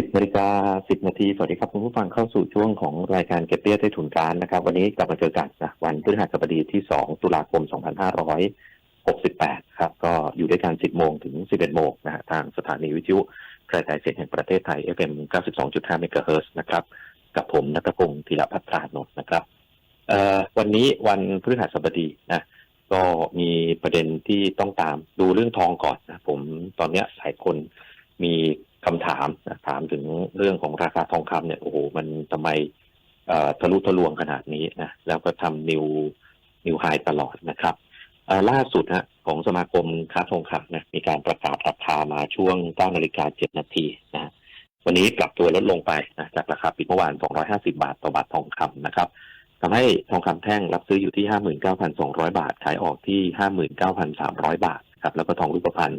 10นาฬิกา10นาที สวัสดีครับคุณผู้ฟังเข้าสู่ช่วงของรายการเก็บเปี้ยใต้ถุนการนะครับ วันนี้กลับมาเจอกันนะวันพฤหัสบดีที่2ตุลาคม2568ครับก็อยู่ด้วยกัน10โมงถึง11โมงนะฮะทางสถานีวิทยุกระจายเสียงแห่งประเทศไทย FM 92.5เมกะเฮิรตซ์นะครับ กับผมนัทพงศ์ธีรพัฒรานนท์นะครับเอ่อวันนี้วันพฤหัสบดีนะก็มีประเด็นที่ต้องตามดูเรื่องทองก่อนนะผมตอนเนี้ยหลายคนมี คำถามถามถึงเรื่องของราคาทองคำเนี่ยโอ้โหมันทำไมทะลุทะลวงขนาดนี้นะแล้วก็ทำนิวนิวไฮตลอดนะครับล่าสุดฮะของสมาคมค้าทองคำนะมีการประกาศราคามาช่วง9นาฬิกา7นาทีนะวันนี้ปรับตัวลดลงไปนะจากราคาปิดเมื่อวาน 250 บาทต่อบาททองคำนะครับทำให้ทองคำแท่งรับซื้ออยู่ที่ 59,200 บาท ขายออกที่ 59,300 บาทครับแล้วก็ทองรูปพรรณ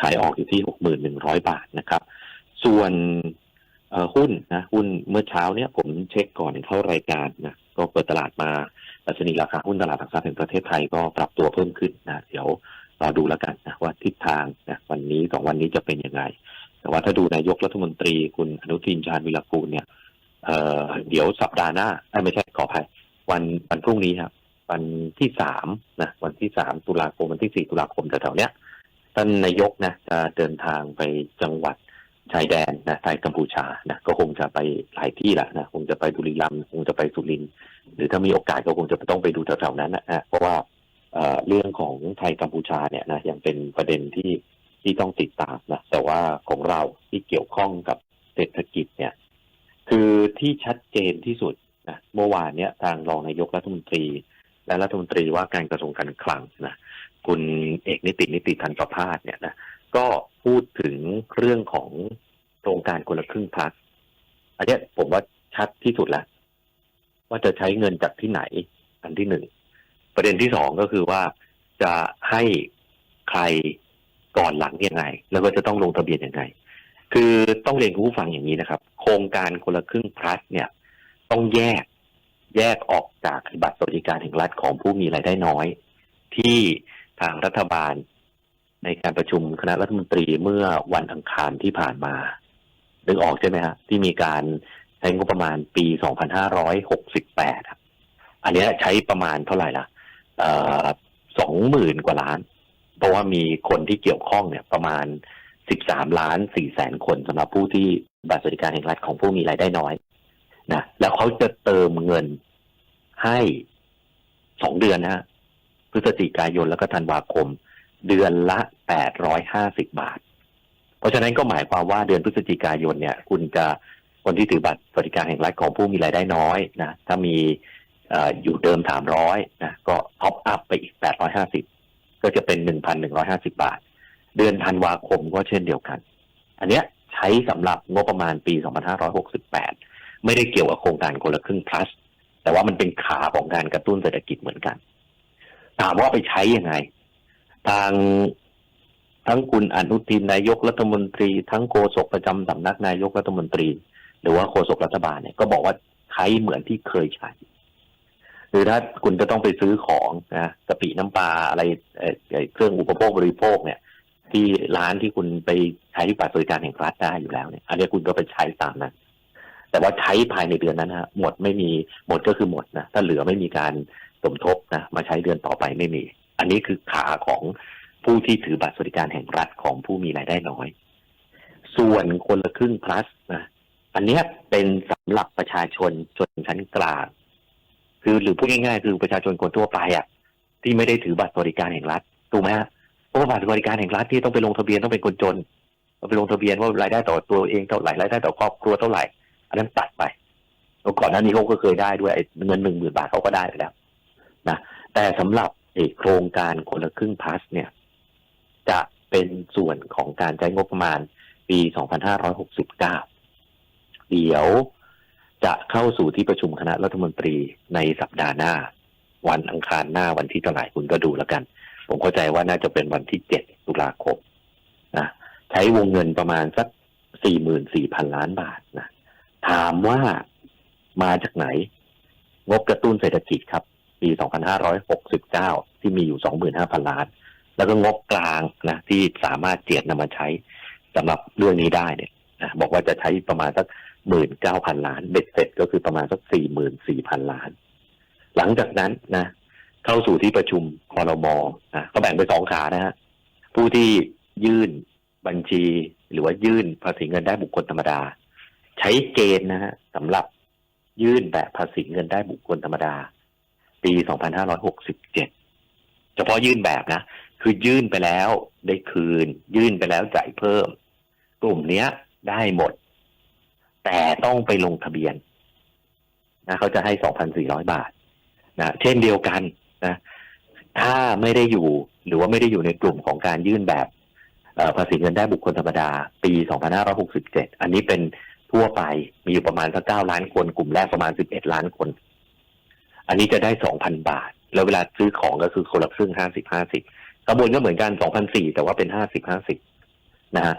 ขายออกอยู่ที่ 6,100 บาทนะครับ ส่วนหุ้นนะหุ้นเมื่อเช้าเนี่ยผมเช็คก่อนเข้ารายการนะก็เปิดตลาดมาดัชนีราคาหุ้นตลาดหลักทรัพย์แห่งประเทศไทยก็ปรับตัวเพิ่มขึ้นนะเดี๋ยวรอดูแล้วกันนะว่าทิศทางนะวันนี้สองวันนี้จะเป็นยังไง แต่ว่าถ้าดูนายกรัฐมนตรีคุณอนุทินชาญวิรกูลเนี่ยเออเดี๋ยวสัปดาห์หน้าไม่ใช่ขออภัยวันวันพรุ่งนี้ครับวันที่สามนะวันที่สามตุลาคมวันที่สี่ตุลาคมแถวๆเนี้ย ท่านนายกนะจะเดินทางไปจังหวัดชายแดนนะไทยกัมพูชานะก็คงจะไปหลายที่แหละนะคงจะไปบุรีรัมย์คงจะไปสุรินทร์หรือถ้ามีโอกาสก็คงจะต้องไปดูแถวๆนั้นนะฮะเพราะว่าเอ่อเรื่องของไทยกัมพูชาเนี่ยนะยังเป็นประเด็นที่ที่ต้องติดตามนะแต่ว่าของเราที่เกี่ยวข้องกับเศรษฐกิจเนี่ย คือที่ชัดเจนที่สุดนะเมื่อวานเนี้ยทางรองนายกรัฐมนตรี และรัฐมนตรีว่าการกระทรวงการคลังนะคุณเอกนิตินิติทันประพาสเนี่ยนะก็พูดถึงเรื่องของโครงการคนละครึ่งพลัสอันนี้ผมว่าชัดที่สุดแล้วว่าจะใช้เงินจากที่ไหน อันที่หนึ่งประเด็นที่สองก็คือว่าจะให้ใครก่อนหลังยังไง แล้วก็จะต้องลงทะเบียนยังไง คือต้องเรียนคุณผู้ฟังอย่างนี้นะครับ โครงการคนละครึ่งพลัสเนี่ย ต้องแยก แยกออกจากบัตรสวัสดิการแห่งรัฐของผู้มีรายได้น้อย ที่ทางรัฐบาลในการประชุมคณะรัฐมนตรีเมื่อวันอังคารที่ผ่านมานึกออกใช่ไหมฮะที่มีการใช้งบประมาณปี 2568 อันนี้ใช้ประมาณเท่าไหร่ล่ะสองหมื่นกว่าล้าน เพราะว่ามีคนที่เกี่ยวข้องเนี่ยประมาณ 13 ล้าน4แสนคนสำหรับผู้ที่บัตรสวัสดิการแห่งรัฐของผู้มีรายได้น้อย นะแล้วเขาจะเติมเงินให้สองเดือนนะฮะพฤศจิกายนแล้วก็ธันวาคม เดือนละ850บาท เพราะฉะนั้นก็หมายความว่าเดือนพฤศจิกายนเนี่ย คุณจะคนที่ถือบัตรสวัสดิการแห่งรัฐของผู้มีรายได้น้อยนะถ้ามีอยู่เดิม300นะก็ท็อปอัพไปอีก850ก็จะเป็น1,150บาท เดือนธันวาคมก็เช่นเดียวกัน อันเนี้ยใช้สำหรับงบประมาณปี2568 ไม่ได้เกี่ยวกับโครงการคนละครึ่ง plus แต่ว่ามันเป็นขาของการกระตุ้นเศรษฐกิจเหมือนกัน ถามว่าไปใช้ยังไง ทางทั้งคุณอนุทินนายกรัฐมนตรี ทั้งโฆษกประจำสำนักนายกรัฐมนตรี หรือว่าโฆษกรัฐบาลเนี่ยก็บอกว่าใช้เหมือนที่เคยใช้หรือถ้าคุณจะต้องไปซื้อของนะกะปิน้ำปลาอะไรเเครื่องอุปโภคบริโภคเนี่ย ที่ร้านที่คุณไปใช้บัตรบริการแห่งรัฐได้อยู่แล้วเนี่ย อันนี้คุณก็ไปใช้ตามนั้น แต่ว่าใช้ภายในเดือนนั้นนะฮะหมดไม่มีหมดก็คือหมดนะถ้าเหลือไม่มีการสมทบนะมาใช้เดือนต่อไปไม่มี อันนี้คือขาของผู้ที่ถือบัตรสวัสดิการแห่งรัฐของผู้มีรายได้น้อย ส่วนคนละครึ่ง plus นะอันนี้เป็นสำหรับประชาชนชนชั้นกลางคือหรือพูดง่ายๆคือประชาชนคนทั่วไปอะที่ไม่ได้ถือบัตรสวัสดิการแห่งรัฐถูกไหมฮะเพราะบัตรสวัสดิการแห่งรัฐที่ต้องไปลงทะเบียนต้องเป็นคนจนไปลงทะเบียนว่ารายได้ต่อตัวเองเท่าไหร่รายได้ต่อครอบครัวเท่าไหร่ อันนั้นตัดไปแล้วก่อนหน้านี้เขาก็เคยได้ด้วยเงินหนึ่งหมื่นบาทเขาก็ได้ไปแล้วนะแต่สำหรับโครงการคนละครึ่งพาสเนี่ย จะเป็นส่วนของการใช้งบประมาณปี 2569 เดี๋ยวจะเข้าสู่ที่ประชุมคณะรัฐมนตรีในสัปดาห์หน้า วันอังคารหน้าวันที่เท่าไหร่คุณก็ดูแล้วกัน ผมเข้าใจว่าน่าจะเป็นวันที่ 7 ตุลาคมนะใช้วงเงินประมาณสัก 44,000 ล้านบาทนะ ถามว่ามาจากไหน งบกระตุ้นเศรษฐกิจครับ ปี 2569 ที่มีอยู่ 25,000 ล้าน แล้วก็งบกลางนะที่สามารถเจียดนำมาใช้สำหรับเรื่องนี้ได้เนี่ยนะบอกว่าจะใช้ประมาณสักหมื่นเก้าพันล้าน เบ็ดเสร็จก็คือประมาณสักสี่หมื่นสี่พันล้าน หลังจากนั้นนะเข้าสู่ที่ประชุมคอรมอนะก็แบ่งไปสองขานะฮะผู้ที่ยื่นบัญชีหรือว่ายื่นภาษีเงินได้บุคคลธรรมดา ใช้เกณฑ์นะฮะสำหรับยื่นแบบภาษีเงินได้บุคคลธรรมดา ปี 2567 เฉพาะยื่นแบบนะ คือยื่นไปแล้วได้คืน ยื่นไปแล้วจ่ายเพิ่ม กลุ่มเนี้ยได้หมด แต่ต้องไปลงทะเบียนนะเขาจะให้ 2,400 บาทนะเช่นเดียวกันนะถ้าไม่ได้อยู่หรือว่าไม่ได้อยู่ในกลุ่มของการยื่นแบบภาษีเงินได้บุคคลธรรมดา ปี 2567 อันนี้เป็น ทั่วไปมีอยู่ประมาณสัก9ล้านคน กลุ่มแรกประมาณ11ล้านคน อันนี้จะได้2,000บาท แล้วเวลาซื้อของก็คือคนละครึ่ง50 50กระบวนก็เหมือนกัน2,400แต่ว่าเป็น50 50นะฮะ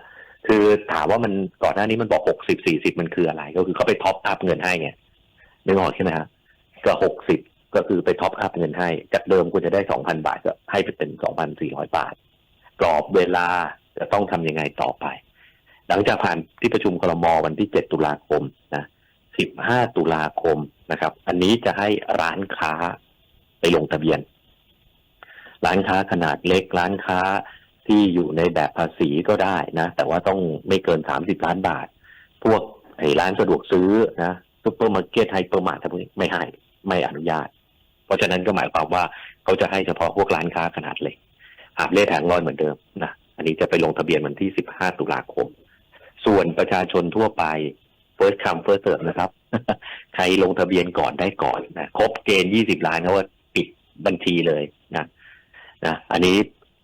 คือถามว่ามันก่อนหน้านี้มันบอก60 40มันคืออะไร ก็คือเขาไปท็อปอัพเงินให้ไงนึกออกใช่ไหมฮะก็60ก็คือไปท็อปอัพเงินให้ จากเดิมควรจะได้2,000บาทก็ให้ไปเป็น2,400บาทกรอบเวลาจะต้องทำยังไงต่อไป หลังจากผ่านที่ประชุมครมวันที่ 7 ตุลาคมนะ 15 ตุลาคมนะครับ อันนี้จะให้ร้านค้าไปลงทะเบียน ร้านค้าขนาดเล็กร้านค้าที่อยู่ในแบบภาษีก็ได้นะ แต่ว่าต้องไม่เกิน 30 ล้านบาท พวกไอ้ร้านสะดวกซื้อนะซุปเปอร์มาร์เก็ตไฮเปอร์มาร์ทพวกนี้ไม่ให้ไม่อนุญาต เพราะฉะนั้นก็หมายความว่าเขาจะให้เฉพาะพวกร้านค้าขนาดเล็กหาบเล่แผงลอยเหมือนเดิมนะอันนี้จะไปลงทะเบียนวันที่ 15 ตุลาคม ส่วนประชาชนทั่วไป first come first serve นะครับ ใครลงทะเบียนก่อนได้ก่อนนะครบเกณฑ์20ล้านเขาว่าปิดบัญชีเลยนะนะอันนี้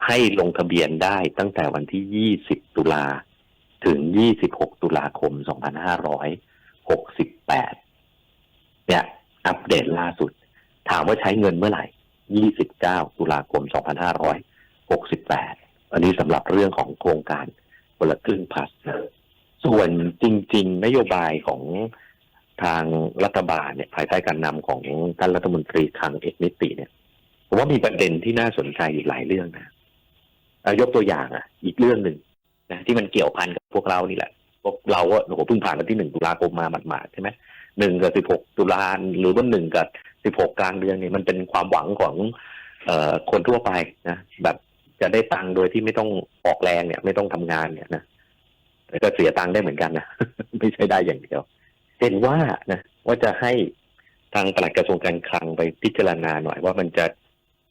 ให้ลงทะเบียนได้ตั้งแต่วันที่20ตุลาถึง26ตุลาคม2568เนี่ยอัปเดตล่าสุด ถามว่าใช้เงินเมื่อไหร่29ตุลาคม2568อันนี้สำหรับเรื่องของโครงการคนละครึ่งพัสนะ ส่วนจริง ๆ นโยบายของทางรัฐบาลเนี่ยภายใต้การนำของท่านรัฐมนตรีคลังเอกนิติเนี่ยผมว่ามีประเด็นที่น่าสนใจอยู่หลายเรื่องนะยกตัวอย่างอะ อีกเรื่องหนึ่งนะที่มันเกี่ยวพันกับพวกเรานี่แหละพวกเราก็โอ้โหเพิ่งผ่านวันที่หนึ่งตุลาคมมาหมาดๆใช่ไหมหนึ่งกับสิบหกตุลาหรือว่าหนึ่งกับสิบหกกลางเดือนเนี่ยมันเป็นความหวังของเอ่อคนทั่วไปนะแบบจะได้ตังค์โดยที่ไม่ต้องออกแรงเนี่ย ไม่ต้องทำงานเนี่ยนะ แต่ก็เสียตังค์ได้เหมือนกันนะไม่ใช่ได้อย่างเดียว เห็นว่านะว่าจะให้ทางปลัดกระทรวงการคลังไปพิจารณาหน่อยว่ามันจะ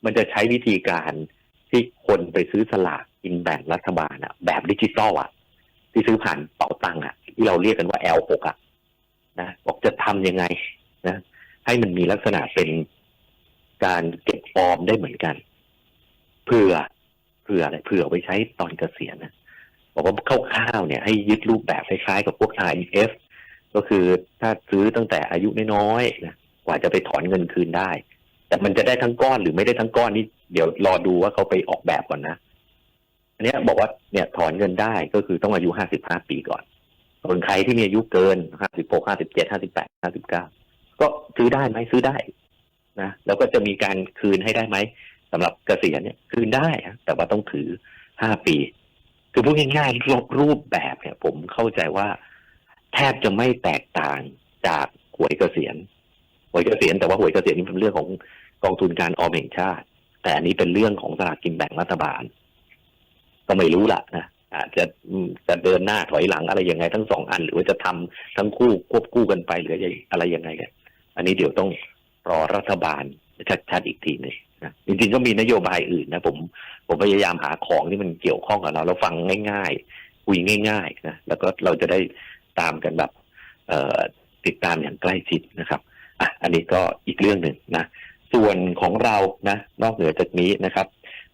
มันจะใช้วิธีการที่คนไปซื้อสลากกินแบ่งรัฐบาลอะแบบดิจิตอลอะที่ซื้อผ่านเป๋าตังค์อะที่เราเรียกกันว่า L6 อะนะบอกจะทำยังไงนะ ให้มันมีลักษณะเป็นการเก็บออมได้เหมือนกันเพื่อเพื่ออะไรเพื่อเอาไปใช้ตอนเกษียณนะ บอกว่าคร่าวๆเนี่ยให้ยึดรูปแบบคล้ายๆกับพวก RMF ก็คือถ้าซื้อตั้งแต่อายุน้อยๆนะกว่าจะไปถอนเงินคืนได้ แต่มันจะได้ทั้งก้อนหรือไม่ได้ทั้งก้อนนี่เดี๋ยวรอดูว่าเขาไปออกแบบก่อนนะอันนี้บอกว่าเนี่ยถอนเงินได้ก็คือต้องอายุ55ปีก่อนส่วนใครที่มีอายุเกิน56 57 58 59ก็ซื้อได้ไหมซื้อได้นะแล้วก็จะมีการคืนให้ได้ไหมสำหรับเกษียณเนี่ยคืนได้แต่ว่าต้องถือ5ปี คือพูดง่ายๆรูปแบบเนี่ย ผมเข้าใจว่า แทบจะไม่แตกต่างจากหวยเกษียณหวยเกษียณแต่ว่าหวยเกษียณนี่เป็นเรื่องของกองทุนการออมแห่งชาติ แต่อันนี้เป็นเรื่องของสลากกินแบ่งรัฐบาล ก็ไม่รู้ละนะอาจจะจะเดินหน้าถอยหลังอะไรยังไงทั้งสองอัน หรือว่าจะทำทั้งคู่ควบคู่กันไปหรืออะไรยังไงกันอันนี้เดี๋ยวต้องรอรัฐบาลชัดๆอีกทีหนึ่ง นะจริงๆก็มีนโยบายอื่นนะผมผมพยายามหาของที่มันเกี่ยวข้องกับเราเราฟังง่ายๆคุยง่ายๆนะแล้วก็เราจะได้ตามกันแบบเอ่อติดตามอย่างใกล้ชิดนะครับอะอันนี้ก็อีกเรื่องหนึ่งนะส่วนของเรานะ นอกเหนือจากนี้นะครับ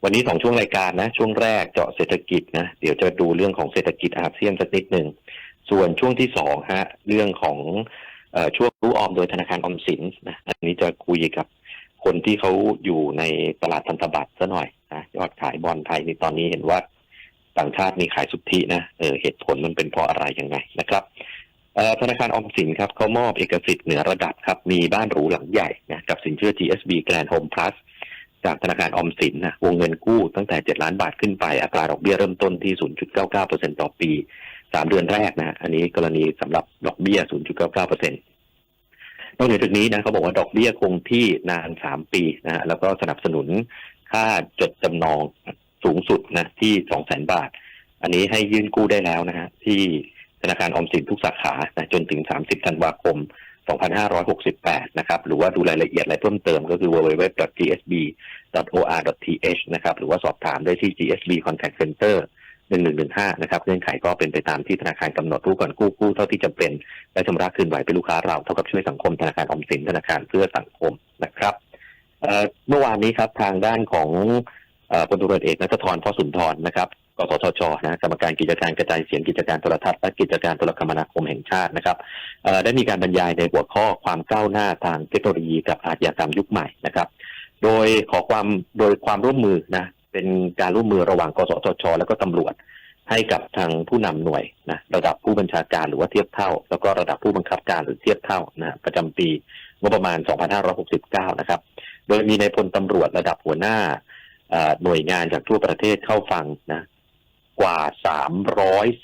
วันนี้สองช่วงรายการนะ ช่วงแรกเจาะเศรษฐกิจนะเดี๋ยวจะดูเรื่องของเศรษฐกิจอาเซียนสักนิดหนึ่งส่วนช่วงที่สองฮะเรื่องของอช่วงรู้ออมโดยธนาคารออมสินนะอันนี้จะคุยกับ คนที่เขาอยู่ในตลาดพันธบัตรซะหน่อยนะยอดขายบอลไทยในตอนนี้เห็นว่าต่างชาติมีขายสุทธินะเออเหตุผลมันเป็นเพราะอะไรยังไงนะครับธนาคารออมสินครับเขามอบเอกสิทธิ์เหนือระดับครับ มีบ้านหรูหลังใหญ่นะกับสินเชื่อ GSB Grand Home Plus จากธนาคารออมสินนะวงเงินกู้ตั้งแต่ 7 ล้านบาทขึ้นไปอัตราดอกเบี้ยเริ่มต้นที่ 0.99%ต่อปีสามเดือนแรกนะ อันนี้กรณีสำหรับดอกเบี้ย 0.99เปอร์เซ็ นอกจากนี้นะเขาบอกว่าดอกเบี้ยคงที่นานสามปีนะฮะแล้วก็สนับสนุนค่าจดจำนองสูงสุดนะที่สองแสนบาท อันนี้ให้ยื่นกู้ได้แล้วนะฮะที่ธนาคารออมสินทุกสาขานะจนถึง 30 ธันวาคม 2568 นะครับ หรือว่าดูรายละเอียดอะไรเพิ่มเติมก็คือ www.gsb.or.th นะครับ หรือว่าสอบถามได้ที่ GSB Contact Center 1115นะครับเงื่อนไขก็เป็นไปตามที่ธนาคารกำหนดรู้ก่อนกู้กู้เท่าที่จำเป็น และชำระคืนไหวเป็นลูกค้าเราเท่ากับช่วยสังคมธนาคารออมสินธนาคารเพื่อสังคมนะครับเมื่อวานนี้ครับทางด้านของพลตำรเอกนัทธรพ่อสุนทรนะครับกสทชนะกรรมการกิจการกระจายเสียงกิจการโทรทัศน์และกิจการโทรคมนาคมแห่งชาตินะครับได้มีการบรรยายในหัวข้อความก้าวหน้าทางเทคโนโลยีกับอาชญากรรมยุคใหม่นะครับ โดยขอความโดยความร่วมมือนะ เป็นการร่วมมือระหว่างกสทช และก็ตำรวจ ให้กับทางผู้นำหน่วยนะระดับผู้บัญชาการหรือว่าเทียบเท่า แล้วก็ระดับผู้บังคับการหรือเทียบเท่านะประจำปีงบประมาณ 2569 นะครับ โดยมีในายพลตำรวจระดับหัวหน้าหน่วยงานจากทั่วประเทศเข้าฟังนะกว่า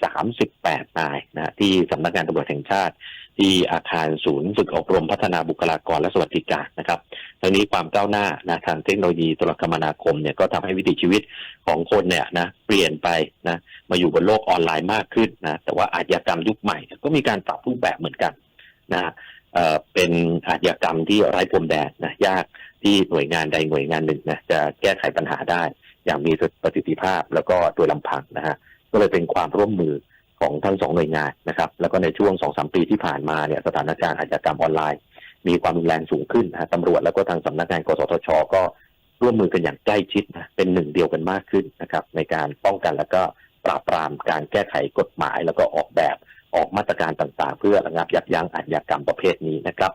338 นายนะที่สำนักงานตำรวจแห่งชาติ ที่อาคารศูนย์ฝึกอบรมพัฒนาบุคลากรและสวัสดิการนะครับทั้งนี้ความก้าวหน้านะทางเทคโนโลยีโทรคมนาคมเนี่ยก็ทำให้วิถีชีวิตของคนเนี่ยนะเปลี่ยนไปนะมาอยู่บนโลกออนไลน์มากขึ้นนะแต่ว่าอาชญากรรมยุคใหม่ก็มีการปรับรูปแบบเหมือนกันนะเอ่อเป็นอาชญากรรมที่ไร้พรมแดนนะยากที่หน่วยงานใดหน่วยงานหนึ่งนะจะแก้ไขปัญหาได้ อย่างมีประสิทธิภาพแล้วก็โดยลำพังนะฮะก็เลยเป็นความร่วมมือ ของทั้งสองหน่วยงานนะครับ แล้วก็ในช่วงสองสามปีที่ผ่านมาเนี่ยสถานการณ์อาชญากรรมออนไลน์ มีความรุนแรงสูงขึ้นนะตำรวจแล้วก็ทางสำนักงานกสทช ก็ร่วมมือกันอย่างใกล้ชิดนะเป็นหนึ่งเดียวกันมากขึ้นนะครับ ในการป้องกันแล้วก็ปราบปรามการแก้ไขกฎหมาย แล้วก็ออกแบบออกมาตรการต่างๆ เพื่อระงับยับยั้งอาชญากรรมประเภทนี้นะครับ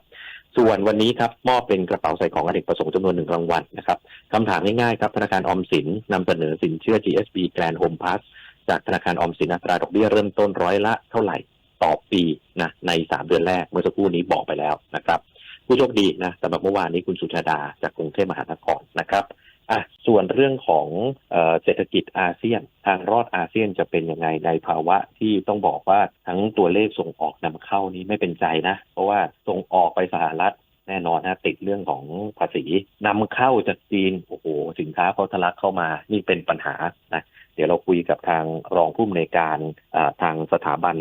ส่วนวันนี้ครับมอบเป็นกระเป๋าใส่ของอเนกประสงค์จำนวนหนึ่งรางวัลนะครับคำถามง่ายๆครับธนาคารออมสินนำเสนอสินเชื่อ GSB Grand Home Pass จากธนาคารออมสินอัตราดอกเบี้ยเริ่มต้นร้อยละเท่าไหร่ต่อปีนะในสามเดือนแรกเมื่อสักครู่นี้บอกไปแล้วนะครับผู้โชคดีนะสำหรับเมื่อวานนี้คุณสุชาดาจากกรุงเทพมหานครนะครับอะส่วนเรื่องของเออเศรษฐกิจอาเซียน ทางรอดอาเซียนจะเป็นยังไงในภาวะที่ต้องบอกว่าทั้งตัวเลขส่งออกนำเข้านี้ไม่เป็นใจนะ เพราะว่าส่งออกไปสหรัฐแน่นอนนะติดเรื่องของภาษีนำเข้าจากจีนโอ้โหสินค้าเขาทะลักเข้ามานี่เป็นปัญหานะ เดี๋ยวเราคุยกับทางรองผู้อำนวยการอ่าทางสถาบัน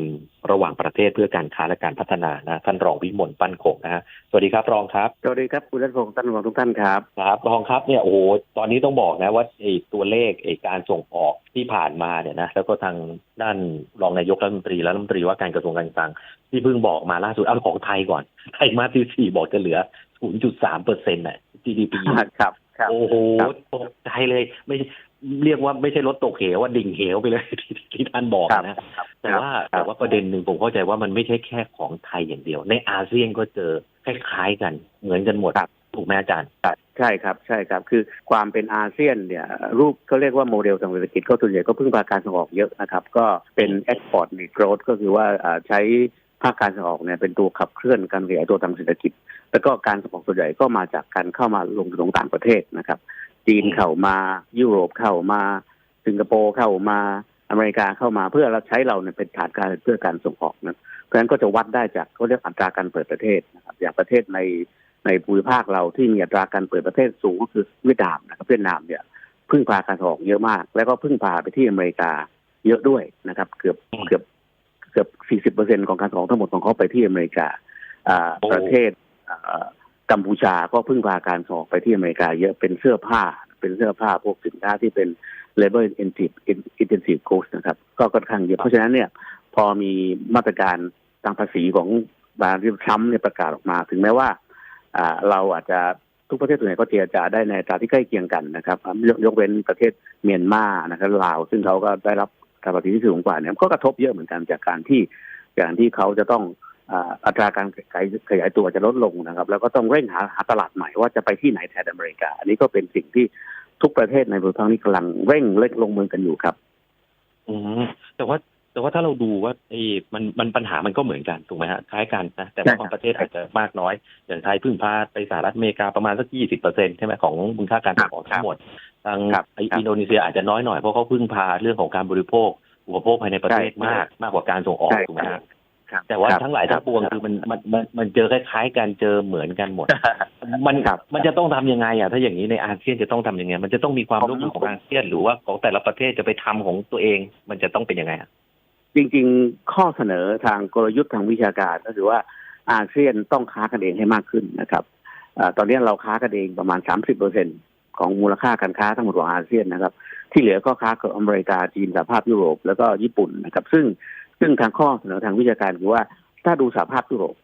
ระหว่างประเทศเพื่อการค้าและการพัฒนานะท่านรองวิมลปั้นคงนะฮะสวัสดีครับรองครับสวัสดีครับคุณรัตพงศ์ท่านรองทุกท่านครับครับรองครับเนี่ยโอ้โหตอนนี้ต้องบอกนะว่าไอ้ตัวเลขไอ้การส่งออกที่ผ่านมาเนี่ยนะแล้วก็ทางด้านรองนายกรัฐมนตรีและรัฐมนตรีว่าการกระทรวงการคลังที่เพิ่งบอกมาล่าสุดเอาของไทยก่อนไทยมาสที่สี่บอกจะเหลือ 0.3เปอร์เซ็นต์น่ะ GDP ครับครับโอ้โหครับตกใจเลย ไม่ เรียกว่าไม่ใช่รถตกเหวว่าดิ่งเหวไปเลยที่ที่ท่านบอกครับนะครับแต่ว่าครับแต่ว่าประเด็นหนึ่งผมเข้าใจว่ามันไม่ใช่แค่ของไทยอย่างเดียว ในอาเซียนก็เจอคล้ายๆกัน เหมือนกันหมดถูกไหมอาจารย์ใช่ครับใช่ครับ คือความเป็นอาเซียนเนี่ย รูปเขาเรียกว่าโมเดลทางเศรษฐกิจก็ส่วนใหญ่ก็พึ่งพาการส่งออกเยอะนะครับ ก็เป็น export net growth ก็คือว่าอ่าใช้ภาคการส่งออกเนี่ยเป็นตัวขับเคลื่อนการขยายตัวทางเศรษฐกิจ แล้วก็การส่งออกส่วนใหญ่ก็มาจากการเข้ามาลงทุนของต่างประเทศนะครับ จีนเข้ามา ยุโรปเข้ามาสิงคโปร์เข้ามาอเมริกาเข้ามาเพื่อเราใช้เราเนี่ยเป็นฐานการเพื่อการส่งออกนะเพราะฉะนั้นก็จะวัดได้จากเขาเรียกอัตราการเปิดประเทศนะครับอย่างประเทศในในภูมิภาคเราที่มีอัตราการเปิดประเทศสูงก็คือเวียดนามนะครับเวียดนามเนี่ยพึ่งพาการส่งออกเยอะมาก แล้วก็พึ่งพาไปที่อเมริกาเยอะด้วยนะครับ เกือบเกือบเกือบสี่สิบเปอร์เซ็นของการส่งออกทั้งหมดของเขาไปที่อเมริกาอ่าประเทศอ่า กัมพูชาก็พึ่งพาการส่งไปที่อเมริกาเยอะเป็นเสื้อผ้า เป็นเสื้อผ้าพวกสินค้าที่เป็น labor intensive intensive goods นะครับ ก็ค่อนข้างเยอะเพราะฉะนั้นเนี่ย พอมีมาตรการทางภาษีของบาร์ที่ทรัมป์เนี่ยประกาศออกมา ถึงแม้ว่าเราอาจจะทุกประเทศส่วนใหญ่ก็เจรจาได้ในตราที่ใกล้เคียงกันนะครับยกยกเว้นประเทศเมียนมานะครับลาว ซึ่งเขาก็ได้รับการภาษีที่สูงกว่าเนี่ยก็กระทบเยอะเหมือนกันจากการที่จากที่เขาจะต้อง อ่าอัตราการขยายขยายตัวจะลดลงนะครับ แล้วก็ต้องเร่งหาหาตลาดใหม่ว่าจะไปที่ไหนแทนอเมริกา อันนี้ก็เป็นสิ่งที่ทุกประเทศในภูมิภาคนี้กำลังเร่งเร่งลงมือกันอยู่ครับอืมแต่ว่าแต่ว่าถ้าเราดูว่าไอ้มันมันปัญหามันก็เหมือนกันถูกไหมฮะคล้ายกันนะแต่ว่าใช่ครับบางประเทศอาจจะมากน้อย อย่างไทยพึ่งพาไปสหรัฐอเมริกาประมาณสักยี่สิบเปอร์เซ็นใช่ไหมของมูลค่าการส่งออกทั้งหมดทางครับไอ้ครับอินโดนีเซียอาจจะน้อยหน่อยเพราะเขาพึ่งพาเรื่องของการบริโภค อุปโภคภายในประเทศใช่มากมากกว่าการส่งออกใช่ถูกไหมฮะครับ แต่ว่าครับทั้งหลายทั้งปวงรับคือมันมันมันมันเจอคล้ายๆกันเจอเหมือนกันหมด มันครับมันจะต้องทำยังไงอะถ้าอย่างนี้ในอาเซียนจะต้องทำยังไง มันจะต้องมีความผมร่วมมือของอาเซียนหรือว่าของแต่ละประเทศจะไปทำของตัวเอง มันจะต้องเป็นยังไงอะจริง ๆ ข้อเสนอทางกลยุทธ์ทางวิชาการก็คือว่าอาเซียนต้องค้ากันเองให้มากขึ้นนะครับอาตอนนี้เราค้ากันเองประมาณ30เปอร์เซ็นของมูลค่าการค้าทั้งหมดของอาเซียนนะครับ ที่เหลือก็ค้ากับอเมริกาจีนสหภาพยุโรปแล้วก็ญี่ปุ่นนะครับ ซึ่ง ซึ่งทางข้อเสนอทางวิชาการคือว่าถ้าดูสหภาพยุโรป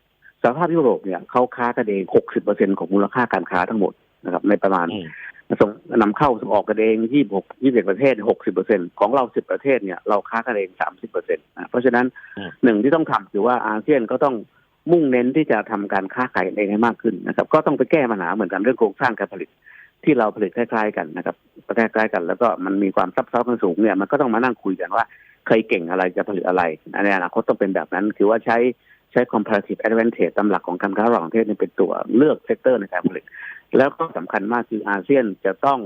สหภาพยุโรปเนี่ยเขาค้ากันเอง60เปอร์เซ็นของมูลค่าการค้าทั้งหมดนะครับในประมาณอืมส่งนำเข้าส่งออกกันเองยี่หกยี่สิบประเทศหกสิบเปอร์เซ็นของเราสิบประเทศเนี่ยเราค้ากันเองสามสิบเปอร์เซ็นต์เพราะฉะนั้นอืมหนึ่งที่ต้องทำคือว่าอาเซียนก็ต้องมุ่งเน้นที่จะทำการค้าขายกันเองให้มากขึ้นนะครับ ก็ต้องไปแก้ปัญหาเหมือนกันเรื่องโครงสร้างการผลิต ที่เราผลิตคล้ายๆกันนะครับประเทศคล้ายกัน แล้วก็มันมีความซับซ้อนกันสูงเนี่ยมันก็ต้องมานั่งคุยกันว่า ใครเก่งอะไรจะผลิตอะไรในอนาคตต้องเป็นแบบนั้น คือว่าใช้ใช้ comparative advantage ตามหลักของการค้าระหว่างประเทศเป็นตัวเลือกเซกเตอร์ในการผลิต แล้วก็สำคัญมากคืออาเซียนจะต้อง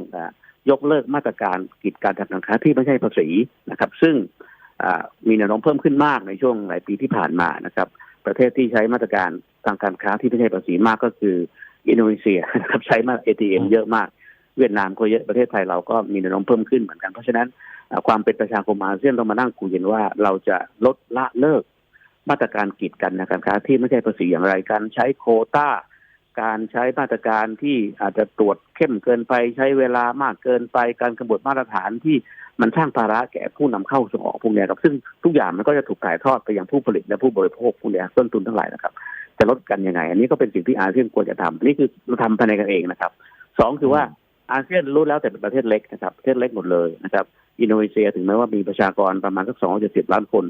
ยกเลิกมาตรการกีดการทางการค้าที่ไม่ใช่ภาษีนะครับ ซึ่งมีแนวโน้มเพิ่มขึ้นมากในช่วงหลายปีที่ผ่านมานะครับ ประเทศที่ใช้มาตรการทางการค้าที่ไม่ใช่ภาษีมากก็คืออินโดนีเซียนะครับใช้มา ATM เยอะมาก เวียดนามก็เยอะประเทศไทยเราก็มีแนวโน้มเพิ่มขึ้นเหมือนกัน เพราะฉะนั้นความเป็นประชาคมอาเซียนต้องมานั่งคุยกันว่าเราจะลดละเลิก มาตรการกีดกันทางการค้าที่ไม่ใช่ภาษีอย่างไรการใช้โควต้า การใช้มาตรการที่อาจจะตรวจเข้มเกินไปใช้เวลามากเกินไปการกำหนดมาตรฐานที่มันสร้างภาระแก่ผู้นำเข้าส่งออกพวกนี้ยครับซึ่งทุกอย่างมันก็จะถูกถ่ายทอดไปยังผู้ผลิตและผู้บริโภคพวกเนี้ยต้นทุนทั้งหลายนะครับ จะลดกันยังไง อันนี้ก็เป็นสิ่งที่อาเซียนควรจะทำนี่คือเราทำภายในกันเองนะครับสองคือว่า อาเซียนรู้แล้วแต่เป็นประเทศเล็กนะครับประเทศเล็กหมดเลยนะครับ อินโดนีเซียถึงแม้ว่ามีประชากรประมาณสักสองร้อยเจ็ดสิบล้านคน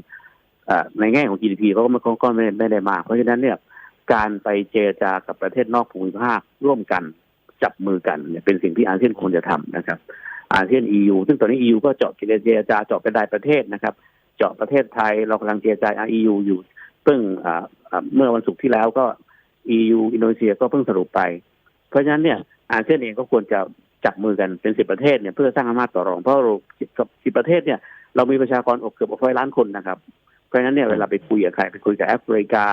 ในแง่ของ GDP เขาก็ไม่ก็ไม่ไม่ได้มาก เพราะฉะนั้นเนี่ยการไปเจรจากับประเทศนอกภูมิภาคร่วมกันจับมือกันเนี่ยเป็นสิ่งที่อาเซียนควรจะทำนะครับอาเซียน EU ซึ่งตอนนี้ EU ก็เจาะเจรจาเจาะเป็นรายประเทศนะครับ เจาะประเทศไทยเรากำลังเจรจา EU อยู่ซึ่งเมื่อวันศุกร์ที่แล้วก็ EU อินโดนีเซียก็เพิ่งสรุปไป เพราะฉะนั้นเนี่ยอาเซียนเองก็ควรจะ จับมือกันเป็นสิบประเทศเนี่ยเพื่อสร้างอำนาจต่อรองเพราะเราสิบประเทศเนี่ยเรามีประชากรเกือบร้อยล้านคนนะครับ เพราะฉะนั้นเนี่ยเวลาไปคุยกับใครไปคุยกับแอฟริกา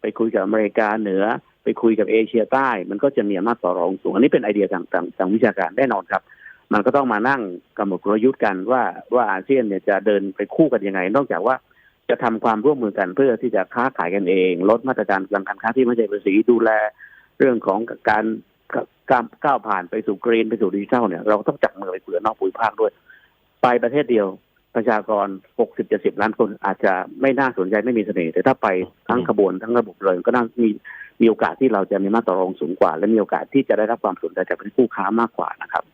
ไปคุยกับอเมริกาเหนือ ไปคุยกับเอเชียใต้ มันก็จะมีอำนาจต่อรองสูง อันนี้เป็นไอเดียทางทางทางวิชาการแน่นอนครับ มันก็ต้องมานั่งกำหนดกลยุทธ์กันว่าว่าอาเซียนเนี่ยจะเดินไปคู่กันยังไง นอกจากว่าจะทำความร่วมมือกันเพื่อที่จะค้าขายกันเอง ลดมาตรการการค้าที่ไม่ใช่ภาษีดูแลเรื่องของการ การก้าวผ่านไปสู่กรีนไปสู่ดิจิทัลเนี่ยเราต้องจับมือไปเผื่อนอกภูมิภาคด้วย ไปประเทศเดียวประชากร 60 70 ล้านคนอาจจะไม่น่าสนใจไม่มีเสน่ห์แต่ถ้าไปทั้งขบวนทั้งระบบเลยก็น่ามีมีโอกาสที่เราจะมีมาตรรองสูงกว่า และมีโอกาสที่จะได้รับความสนใจจากผู้ค้ามากกว่านะครับ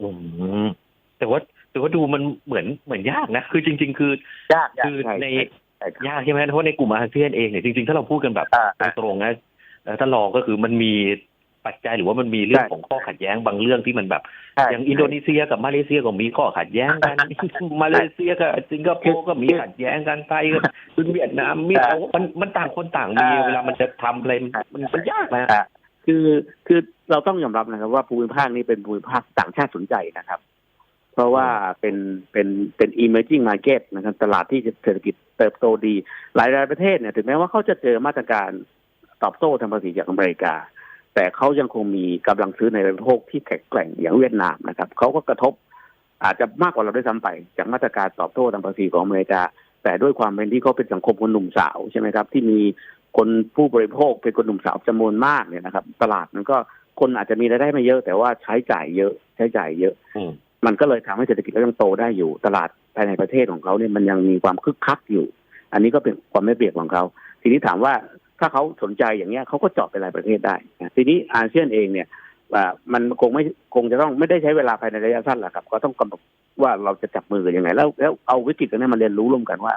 อืมแต่ว่าแต่ว่าดูมันเหมือนเหมือนยากนะ คือจริง ๆ คือยากคือในใช่ครับยากใช่ไหมเพราะในกลุ่มอาเซียนเองเนี่ยจริงๆ ถ้าเราพูดกันแบบอ่าตรงๆนะเอ่อถ้าลองก็คือมันมี ปัจจัยหรือว่ามันมีเรื่องใช่ของข้อขัดแย้งบางเรื่องที่มันแบบใช่อย่างอินโดนีเซียกับมาเลเซียก็มีข้อขัดแย้งกันมาเลเซียกับสิงคโปร์ก็มีขัดแย้งกันไทยกับเวียดนามมีแต่ว่ามันมันต่างคนต่างมีเวลามันจะทำอะไรมันมันมันยากนะอ่าคือคือเราต้องยอมรับนะครับ ว่าภูมิภาคนี้เป็นภูมิภาคต่างชาติสนใจนะครับ เพราะว่าเป็นเป็นเป็น emerging market นะครับตลาดที่เศรษฐกิจเติบโตดี หลายรายประเทศเนี่ยถึงแม้ว่าเขาจะเจอมาตรการตอบโต้ทางภาษีจากอเมริกา แต่เขายังคงมีกำลังซื้อในบริโภคที่แข็งแกร่งอย่างเวียดนามนะครับเขาก็กระทบ อาจจะมากกว่าเราด้วยซ้ำไป จากมาตรการตอบโต้ทางภาษีของอเมริกา แต่ด้วยความเป็นที่เขาเป็นสังคมคนหนุ่มสาวใช่ไหมครับ ที่มีคนผู้บริโภคเป็นคนหนุ่มสาวจำนวนมากเนี่ยนะครับ ตลาดมันก็คนอาจจะมีรายได้ไม่เยอะ แต่ว่าใช้จ่ายเยอะใช้จ่ายเยอะอืมมันก็เลยทำให้เศรษฐกิจเขายังโตได้อยู่ ตลาดภายในประเทศของเขาเนี่ยมันยังมีความคึกคักอยู่ อันนี้ก็เป็นความไม่เปรียบของเขา ทีนี้ถามว่า ถ้าเขาสนใจอย่างเงี้ยเขาก็เจาะไปหลายประเทศได้นะทีนี้อาเซียนเองเนี่ยอ่ามันคงไม่คงจะต้องไม่ได้ใช้เวลาภายในระยะสั้นแหละครับ ก็ต้องกำหนดว่าเราจะจับมือกันยังไง แล้วแล้วเอาวิกฤตตรงนี้มาเรียนรู้ร่วมกันว่า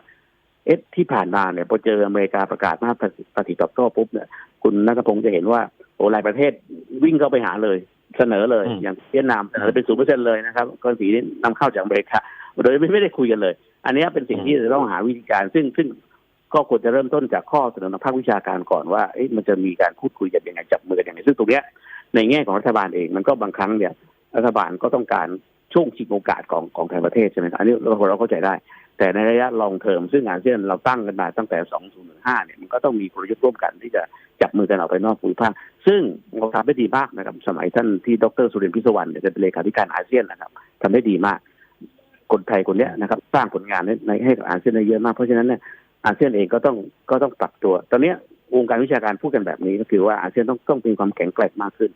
เอ๊ะที่ผ่านมาเนี่ยพอเจออเมริกาประกาศมาตรภาษีตอบโต้ปุ๊บเนี่ยคุณนัทพงศ์จะเห็นว่าโอ้หลายประเทศวิ่งเข้าไปหาเลยเสนอเลยอืมอย่างเวียดนามเสนอเป็นศูนย์เปอร์เซ็นเลยนะครับภาษีนี้นำเข้าจากอเมริกาโดยไม่ไม่ได้คุยกันเลย อันนี้เป็นสิ่งที่จะต้องหาวิธีการ ซึ่งซึ่ง ก็ควรจะเริ่มต้นจากข้อเสนอทางภาควิชาการก่อนว่ามันจะมีการพูดคุยกันยังไงจับมือกันยังไงซึ่งตรงเนี้ยในแง่ของรัฐบาลเองมันก็บางครั้งเนี่ยรัฐบาลก็ต้องการช่วงชิงโอกาสของของทางประเทศใช่ไหมครับอันนี้เราเราเข้าใจได้ แต่ในระยะลองเทอมซึ่งอาเซียนเราตั้งกันมาตั้งแต่ 2015 เนี่ยมันก็ต้องมีกลยุทธ์ร่วมกันที่จะจับมือกันออกไปนอกภูมิภาค ซึ่งเราทำได้ดีมากนะครับสมัยท่านที่ดรสุรินทร์พิศวรรณเนี่ยเป็นเลขาธิการอาเซียนนะครับทำได้ดีมากคนไทยคนเนี้ยนะครับ สร้างผลงานในให้กับอาเซียนได้เยอะมากเพราะฉะนั้นเนี่ย อาเซียนเองก็ต้องก็ต้องปรับตัว ตอนเนี้ยวงการวิชาการพูดกันแบบนี้ก็คือว่าอาเซียนต้องต้องมีความแข็งแกร่งมากขึ้น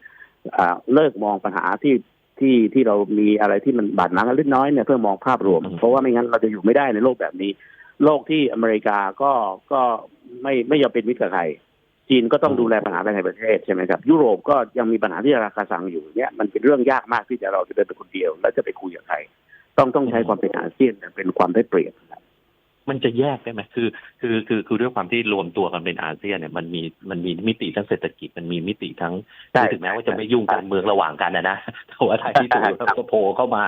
อ่าเลิกมองปัญหาที่ที่ที่เรามีอะไรที่มันบาดหมางกันเล็กน้อยเนี่ยเพื่อมองภาพรวม เพราะว่าไม่งั้นเราจะอยู่ไม่ได้ในโลกแบบนี้ โลกที่อเมริกาก็ก็ไม่ไม่ยอมเป็นมิตรกับใครจีนก็ต้องดูแลปัญหาภายในประเทศใช่ไหมครับยุโรปก็ยังมีปัญหาที่ราคาสั่งอยู่เนี่ยมันเป็นเรื่องยากมากที่จะเราจะเดินไปคนเดียว แล้วจะไปคุยกับใครต้องต้องใช้ความเป็นอาเซียนเป็นความได้เปรียบครับ มันจะแยกได้ไหมคือ คือคือคือด้วยความที่รวมตัวกันเป็นอาเซียนเนี่ยมันมีมันมีมิติทั้งเศรษฐกิจมันมีมิติทั้งใช่ถึงแม้ว่าจะไม่ยุ่งการเมืองระหว่างกันนะนะแต่ว่าท้ายที่สุดแล้วก็โผล่เข้ามา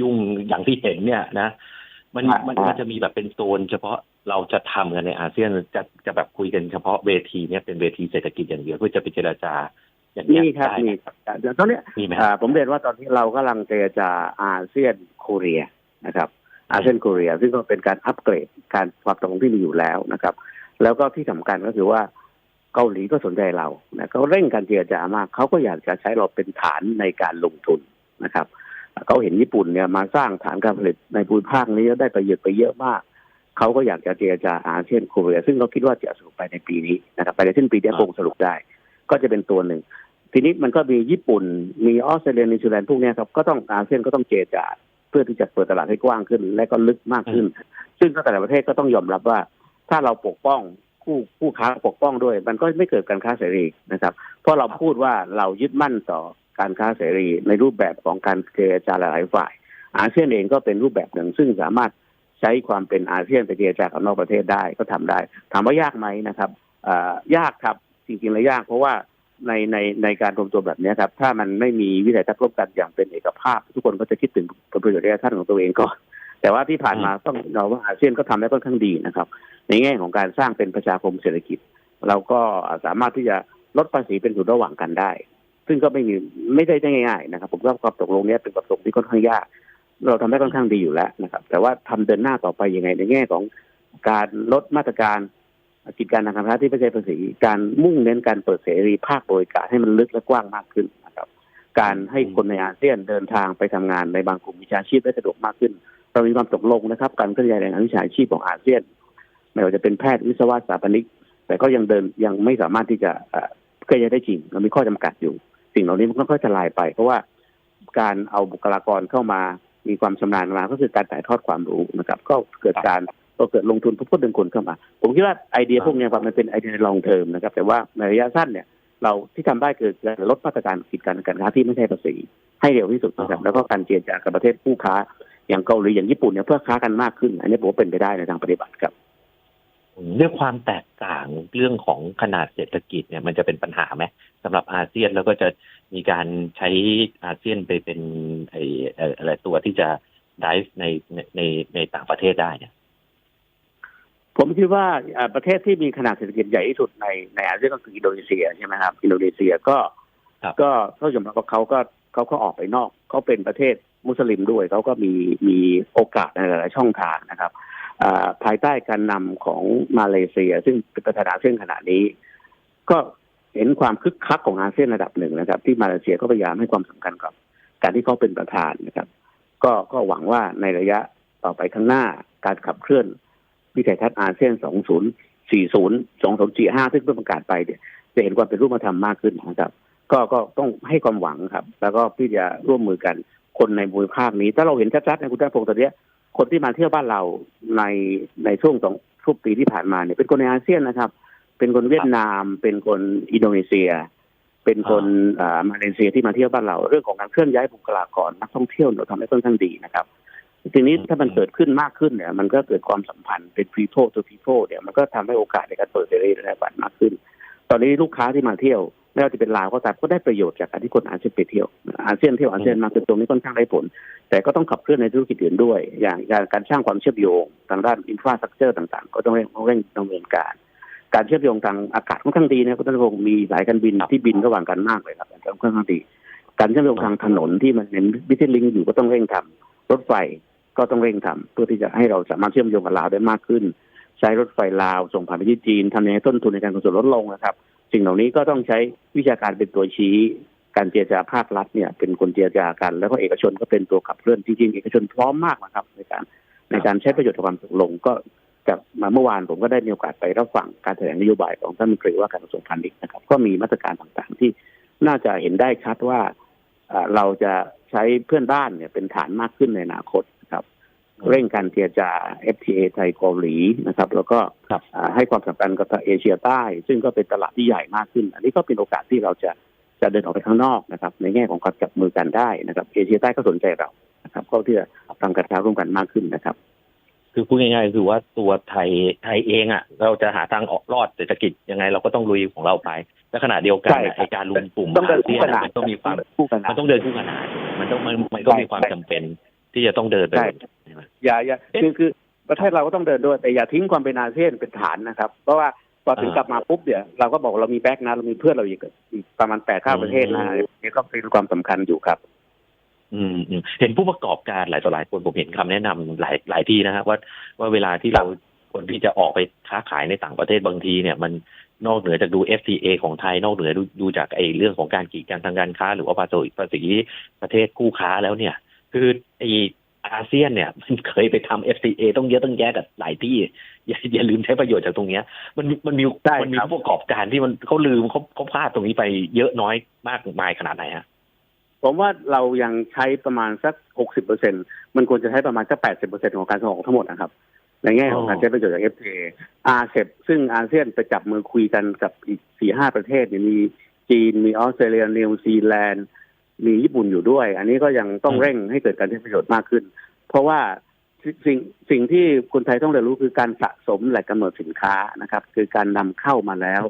ยุ่งอย่างที่เห็นเนี่ยนะมันมันมันจะมีแบบเป็นโซน เฉพาะเราจะทำกันในอาเซียนจะจะแบบคุยกันเฉพาะเวทีเนี่ยเป็นเวทีเศรษฐกิจอย่างเดียวเพื่อจะไปเจรจาอย่างเงี้ยนี่ครับได้นี่ครับเดี๋ยวตอนเนี้ยมีไหมอ่าผมเรียนว่าตอนนี้เรากำลังเจรจาอาเซียนโคเรียนะครับ อาเซียนโคเรียซึ่งก็เป็นการอัปเกรดการความตกลงที่มีอยู่แล้วนะครับ แล้วก็ที่สำคัญก็คือว่าเกาหลีก็สนใจเรานะเขาเร่งการเจรจามากเขาก็อยากจะใช้เราเป็นฐานในการลงทุนนะครับเขาเห็นญี่ปุ่นเนี่ยมาสร้างฐานการผลิตในภูมิภาคนี้แล้วได้ประโยชน์ไปเยอะมากเขาก็อยากจะเจรจาอาเซียนโคเรีย ซึ่งเราคิดว่าจะสรุปไปในปีนี้นะครับไปในสิ้นปีนี้คงสรุปได้ ก็จะเป็นตัวหนึ่ง ทีนี้มันก็มีญี่ปุ่นมีออสเตรเลียนิวซีแลนด์พวกนี้ครับก็ต้องอาเซียนก็ต้องเจรจา เพื่อที่จะเปิดตลาดให้กว้างขึ้น และก็ลึกมากขึ้น ซึ่งก็แต่ละประเทศก็ต้องยอมรับว่า ถ้าเราปกป้องคู่คู่ค้าปกป้องด้วย มันก็ไม่เกิดการค้าเสรีนะครับ เพราะเราพูดว่าเรายึดมั่นต่อการค้าเสรีในรูปแบบของการเจรจาหลายฝ่าย อาเซียนเองก็เป็นรูปแบบหนึ่ง ซึ่งสามารถใช้ความเป็นอาเซียนไปเจรจากับนอกประเทศได้ก็ทำได้ ถามว่ายากไหมนะครับอ่ายากครับจริงๆแล้วยากเพราะว่า ในในในการรวมตัวแบบเนี้ยครับ ถ้ามันไม่มีวิสัยทัศน์ร่วมกันอย่างเป็นเอกภาพ ทุกคนก็จะคิดถึงผลประโยชน์ระยะสั้นของตัวเองก่อนแต่ว่าที่ผ่านมาต้องเราว่าอาเซียนก็ทำได้ค่อนข้างดีนะครับ ในแง่ของการสร้างเป็นประชาคมเศรษฐกิจ เราก็สามารถที่จะลดภาษีเป็นศูนย์ระหว่างกันได้ ซึ่งก็ไม่มีไม่ได้ได้ง่ายๆนะครับ ผมว่าความตกลงเนี้ยเป็นความตกลงที่ค่อนข้างยาก เราทำได้ค่อนข้างดีอยู่แล้วนะครับ แต่ว่าทำเดินหน้าต่อไปยังไงในแง่ของการลดมาตรการ กิจการทางการค้าที่ไม่ใช่ภาษีการมุ่งเน้นการเปิดเสรีภาคบริการให้มันลึกและกว้างมากขึ้นนะครับ การให้คนในอาเซียนเดินทางไปทำงานในบางกลุ่มวิชาชีพได้สะดวกมากขึ้น เรามีความตกลงนะครับ การเคลื่อนย้ายแรงงานวิชาชีพของอาเซียน ไม่ว่าจะเป็นแพทย์วิศวะสถาปนิก แต่ก็ยังเดินยังไม่สามารถที่จะเอ่อเคลื่อนย้ายได้จริงเรามีข้อจำกัดอยู่ สิ่งเหล่านี้มันก็ค่อยๆทลายไป เพราะว่าการเอาบุคลากรเข้ามามีความชำนาญมาก็คือการถ่ายทอดความรู้นะครับ ก็เกิดการ ก็เกิดลงทุนพุทดึงคนเข้ามา ผมคิดว่าไอเดียพวกเนี้ยครับมันเป็นไอเดียลองเทอมนะครับ แต่ว่าในระยะสั้นเนี่ย เราที่ทำได้คือการลดมาตรการกิจการการค้าที่ไม่ใช่ภาษีให้เร็วที่สุดนะครับแล้วก็การเจรจากับประเทศคู่ค้า อย่างเกาหลีอย่างญี่ปุ่นเนี่ยเพื่อค้ากันมากขึ้น อันนี้ผมว่าเป็นไปได้ในทางปฏิบัติครับเรื่องความแตกต่างเรื่องของขนาดเศรษฐกิจเนี่ยมันจะเป็นปัญหาไหมสำหรับอาเซียนแล้วก็จะมีการใช้อาเซียนไปเป็นไอเอ่ออะไรตัวที่จะได้ในในในในต่างประเทศได้เนี่ย ผมคิดว่าอ่าประเทศที่มีขนาดเศรษฐกิจใหญ่ที่สุดในในอาเซียนก็คืออินโดนีเซียใช่ไหมครับอินโดนีเซียก็ครับก็เขายอมรับว่าเขาก็เขาก็ออกไปนอกเขาเป็นประเทศมุสลิมด้วยเขาก็มีมีโอกาสในหลายๆช่องทางนะครับอ่าภายใต้การนำของมาเลเซีย ซึ่งเป็นประธานาเซียนขณะนี้ ก็เห็นความคึกคักของอาเซียนระดับหนึ่งนะครับ ที่มาเลเซียก็พยายามให้ความสำคัญกับ การที่เขาเป็นประธานนะครับ ก็ก็หวังว่าในระยะต่อไปข้างหน้าการขับเคลื่อน วิสัยทัศน์อาเซียน 2040 2045 ซึ่งเพิ่งประกาศไปเนี่ยจะเห็นความเป็นรูปธรรมมากขึ้นนะครับ ก็ก็ต้องให้ความหวังครับ แล้วก็ที่จะร่วมมือกันคนในภูมิภาคนี้ ถ้าเราเห็นชัดๆในคุณท่านพงศ์ตอนเนี้ยคนที่มาเที่ยวบ้านเราในในช่วงสองช่วงปีที่ผ่านมาเนี่ยเป็นคนในอาเซียนนะครับ เป็นคนเวียดนาม เป็นคนอินโดนีเซีย เป็นคนอ่ามาเลเซียที่มาเที่ยวบ้านเรา เรื่องของการเคลื่อนย้ายบุคลากรนักท่องเที่ยวเราทำได้ค่อนข้างดีนะครับ ทีนี้ถ้ามันเกิดขึ้นมากขึ้นเนี่ย มันก็เกิดความสัมพันธ์เป็น people to people เนี่ยมันก็ทำให้โอกาสในการเปิดเสรีในระดับมากขึ้น ตอนนี้ลูกค้าที่มาเที่ยวไม่ว่าจะเป็นลาวก็ตามก็ได้ประโยชน์จากการที่คนอาเซียนไปเที่ยวอาเซียนเที่ยวอาเซียนมากขึ้นตรงนี้ค่อนข้างได้ผล แต่ก็ต้องขับเคลื่อนในธุรกิจอื่นด้วย อย่างการการสร้างความเชื่อมโยงทางด้านอินฟราสตรักเจอร์ต่างๆ ก็ต้องเร่งเร่งดำเนินการ การเชื่อมโยงทางอากาศค่อนข้างดีนะคุณท่านพงศ์มีหลายการบินที่บินระหว่างกันมากเลยครับค่อนข้างดี การเชื่อมโยงทางถนนที่มันเป็นวิธีลิงก์อยู่ก็ต้องเร่งทำรถไฟ ก็ต้องเร่งทำเพื่อที่จะให้เราสามารถเชื่อมโยงกับลาวได้มากขึ้น ใช้รถไฟลาวส่งผ่านไปที่จีนทำยังไงให้ต้นทุนในการขนส่งลดลงนะครับ สิ่งเหล่านี้ก็ต้องใช้วิชาการเป็นตัวชี้การเจรจาภาครัฐเนี่ยเป็นคนเจรจากัน แล้วก็เอกชนก็เป็นตัวขับเคลื่อนจริงๆเอกชนพร้อมมากนะครับ ในการในการใช้ประโยชน์จากความตกลงก็จากมาเมื่อวานผมก็ได้มีโอกาสไปรับฟังการแถลงนโยบายของท่านมนตรีว่าการกระทรวงพาณิชย์นะครับ ก็มีมาตรการต่างๆที่น่าจะเห็นได้ชัดว่าเราจะใช้เพื่อนบ้านเนี่ยเป็นฐานมากขึ้นในอนาคต เร่งการเจรจา FTA ไทยเกาหลีนะครับ แล้วก็ครับอ่าให้ความสำคัญกับเอเชียใต้ ซึ่งก็เป็นตลาดที่ใหญ่มากขึ้น อันนี้ก็เป็นโอกาสที่เราจะจะเดินออกไปข้างนอกนะครับ ในแง่ของการจับมือกันได้นะครับ เอเชียใต้ก็สนใจเรานะครับก็ที่จะทำการค้าร่วมกันมากขึ้นนะครับ คือพูดง่ายๆคือว่าตัวไทยไทยเองอะ เราจะหาทางออกรอดเศรษฐกิจยังไงเราก็ต้องลุยของเราไปและขณะเดียวกันใช่เนี่ยครับไอการรวมกลุ่มต้องเดินอาเซีคู่ยนขนานมันต้องมีความคู่ขนามันนต้องเดินคู่ขนานมันต้องมันมันก็มีความใช่จำเป็นที่จะต้องเดินไปใช่ใช่ไหม อย่าอย่าเอ๊ะคือคือประเทศเราก็ต้องเดินด้วย แต่อย่าทิ้งความเป็นอาเซียนเป็นฐานนะครับ เพราะว่าพอถึงอ่ากลับมาปุ๊บเดี๋ยวเราก็บอกเรามีแบ็กนะเรามีเพื่อนเราอีกอีกประมาณแปดข้าประเทศนะอืมนี่ก็เป็นความสำคัญอยู่ครับอืมอืมเห็นผู้ประกอบการหลายต่อหลายคนผมเห็นคำแนะนำหลายหลายที่นะฮะว่าว่าเวลาที่เราคนที่จะออกไปค้าขายในต่างประเทศบางทีเนี่ยมันนอกเหนือจากดู FTA ของไทยนอกเหนือดูดูจากไอ้เรื่องของการกีดกันทางการค้า หรือว่าภาษีภาษีประเทศคู่ค้าแล้วเนี่ย คือไอ้ อาเซียนเนี่ยมันเคยไปทำ FTA ต้องเยอะต้องแยะกับหลายที่ อย่าอย่าลืมใช้ประโยชน์จากตรงเนี้ย มันมีมันมีใช่มันมีครับผู้ประกอบการที่มันเขาลืมเขาเขาพลาดตรงนี้ไปเยอะน้อยมากมายขนาดไหนฮะผมว่าเรายังใช้ประมาณสักหกสิบเปอร์เซ็นมันควรจะใช้ประมาณสักแปดสิบเปอร์เซ็นของการส่งออกทั้งหมดนะครับ ในแง่ของอ๋อการใช้ประโยชน์จาก FTA อาเซบซึ่งอาเซียนไปจับมือคุยกันกับอีกสี่ห้าประเทศเนี่ยมีจีนมีออสเตรเลียนิวซีแลนด์ มีญี่ปุ่นอยู่ด้วย อันนี้ก็ยังต้องเร่งให้เกิดการใช้ประโยชน์มากขึ้น เพราะว่าสิ่งสิ่งที่คนไทยต้องเรียนรู้คือการสะสมแหล่งกำเนิดสินค้านะครับ คือการนำเข้ามาแล้ว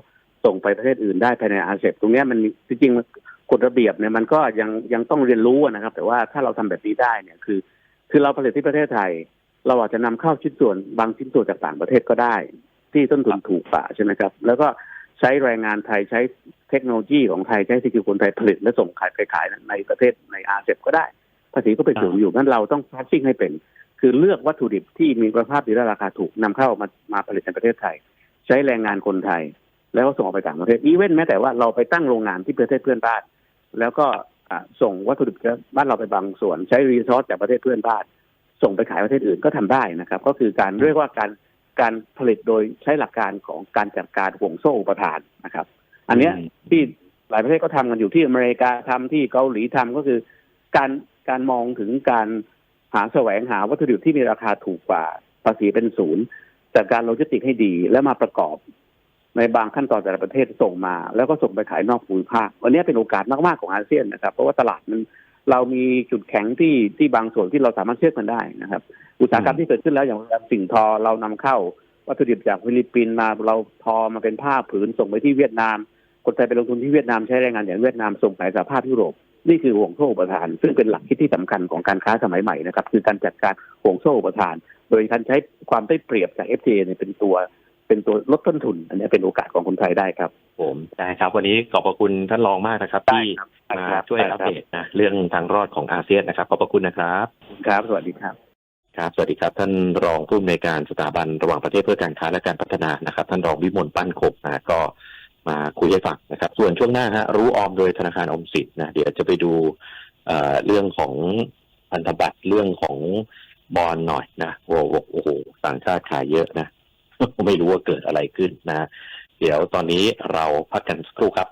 ส่งไปประเทศอื่นได้ภายในอาเซียนตรงเนี้ยมันมีจริงๆกฎระเบียบเนี่ยมันก็ยังยังต้องเรียนรู้อะนะครับ แต่ว่าถ้าเราทำแบบนี้ได้เนี่ยคือ คือเราผลิตที่ประเทศไทย เราอาจจะนำเข้าชิ้นส่วนบางชิ้นส่วนจากต่างประเทศก็ได้ ที่ต้นทุนถูกกว่าใช่ไหมครับ แล้วก็ ใช้แรงงานไทยใช้เทคโนโลยีของไทยใช้สกิลคนไทยผลิต และส่งขายไปขายในประเทศในอาเซียนก็ได้ ภาษีก็เป็นส่วนอยู่งั้นเราต้องพาสซิ่งให้เป็น คือเลือกวัตถุดิบที่มีคุณภาพดีและราคาถูกนำเข้ามามาผลิตในประเทศไทย ใช้แรงงานคนไทย แล้วก็ส่งออกไปต่างประเทศอีเวนแม้แต่ว่าเราไปตั้งโรงงานที่ประเทศเพื่อนบ้าน แล้วก็อ่าส่งวัตถุดิบจากบ้านเราไปบางส่วน ใช้รีซอสจากประเทศเพื่อนบ้านส่งไปขายประเทศอื่นก็ทำได้นะครับ ก็คือการเรียกว่าการ การผลิตโดยใช้หลักการของการจัดการห่วงโซ่อุปทานนะครับ อันเนี้ยอืมที่หลายประเทศก็ทำกันอยู่ที่อเมริกาทำที่เกาหลีทำก็คือ การการมองถึงการหาแสวงหาวัตถุดิบที่มีราคาถูกกว่าภาษีเป็นศูนย์จัดการโลจิสติกให้ดีแล้วมาประกอบในบางขั้นตอนแต่ละประเทศส่งมา แล้วก็ส่งไปขายนอกภูมิภาควันนี้เป็นโอกาสมาก ๆ ของอาเซียนนะครับ เพราะว่าตลาดมัน เรามีจุดแข็งที่ที่บางส่วนที่เราสามารถเชื่อมกันได้นะครับ อุตสาหกรรมที่เกิดขึ้นแล้วอย่างสิ่งทอเรานำเข้า วัตถุดิบจากฟิลิปปินส์มาเราทอมาเป็นผ้าผืนส่งไปที่เวียดนาม คนไทยไปลงทุนที่เวียดนามใช้แรงงานอย่างเวียดนามส่งขายสหภาพยุโรปนี่คือห่วงโซ่อุปทาน ซึ่งเป็นหลักคิดที่สำคัญของการค้าสมัยใหม่นะครับ คือการจัดการห่วงโซ่อุปทาน โดยการใช้ความได้เปรียบจาก FTA เนี่ยเป็นตัวเป็นตัวลดต้นทุน อันนี้เป็นโอกาสของคนไทยได้ครับ ผมได้ครับ วันนี้ขอบพระคุณท่านรองมากนะครับ ที่ครับมาช่วยอัปเดตนะเรื่องทางรอดของอาเซียนนะครับ ขอบพระคุณนะครับ ครับ สวัสดีครับ ครับ สวัสดีครับ ท่านรองผู้อำนวยการสถาบันระหว่างประเทศเพื่อการค้าและการพัฒนานะครับ ท่านรองวิมลปั้นคบนะก็มาคุยให้ฟังนะครับ ส่วนช่วงหน้าฮะรู้ออมโดยธนาคารออมสินนะเดี๋ยวจะไปดูเอ่อเรื่องของพันธบัตรเรื่องของบอลหน่อยนะโอ้โหโอ้โหต่างชาติขายเยอะนะไม่รู้ว่าเกิดอะไรขึ้นนะ เดี๋ยวตอนนี้เราพักกันสักครู่ครับ